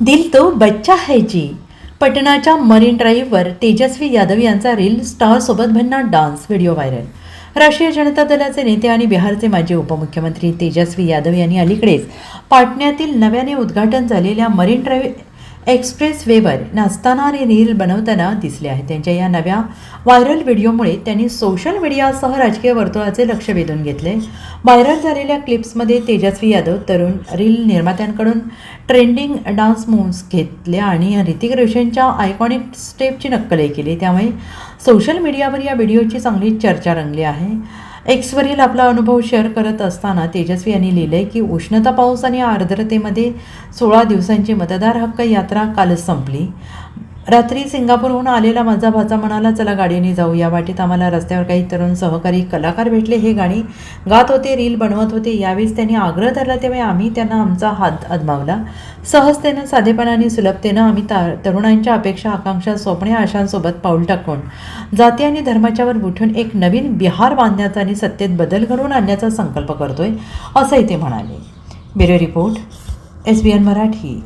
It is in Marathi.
दिल तो बच्चा है जी. पटनाच्या मरीन ड्राईव्हवर तेजस्वी यादव यांचा रील स्टारसोबत भन्नाट डान्स व्हिडिओ व्हायरल. राष्ट्रीय जनता दलाचे नेते आणि बिहारचे माजी उपमुख्यमंत्री तेजस्वी यादव यांनी अलीकडेच पाटण्यातील नव्याने उद्घाटन झालेल्या मरीन ड्राईव्ह एक्सप्रेस वेवर नाचताना आणि रील बनवताना दिसले आहेत. त्यांच्या या नव्या व्हायरल व्हिडिओमुळे त्यांनी सोशल मीडियासह राजकीय वर्तुळाचे लक्ष वेधून घेतले. व्हायरल झालेल्या क्लिप्समध्ये तेजस्वी यादव तरुण रील निर्मात्यांकडून ट्रेंडिंग डान्स मूव्स घेतल्या आणि ऋतिक रोशनच्या आयकॉनिक स्टेपची नक्कलही केली. त्यामुळे सोशल मीडियावर या व्हिडिओची चांगली चर्चा रंगली आहे. एक्सवरील आपला अनुभव शेअर करत असताना तेजस्वी यांनी लिहिलंय की उष्णता पाऊस आणि आर्द्रतेमध्ये सोळा दिवसांची मतदार हक्क यात्रा कालच संपली. रात्री सिंगापूरहून आलेला माझा भाचा म्हणाला चला गाडीने जाऊ या वाटेत आम्हाला रस्त्यावर काही तरुण सहकारी कलाकार भेटले. हे गाणी गात होते रील बनवत होते. यावेळेस त्यांनी आग्रह धरला तेव्हा आम्ही त्यांना आमचा हात अदमावला. सहजतेनं साधेपणाने सुलभतेनं आम्ही ता तरुणांच्या अपेक्षा आकांक्षा स्वप्ने आशांसोबत पाऊल टाकून जाती आणि धर्माच्यावर उठून एक नवीन बिहार बांधण्याचा आणि सत्तेत बदल घडवून आणण्याचा संकल्प करतोय असंही ते म्हणाले. Bureau report S B N Marathi.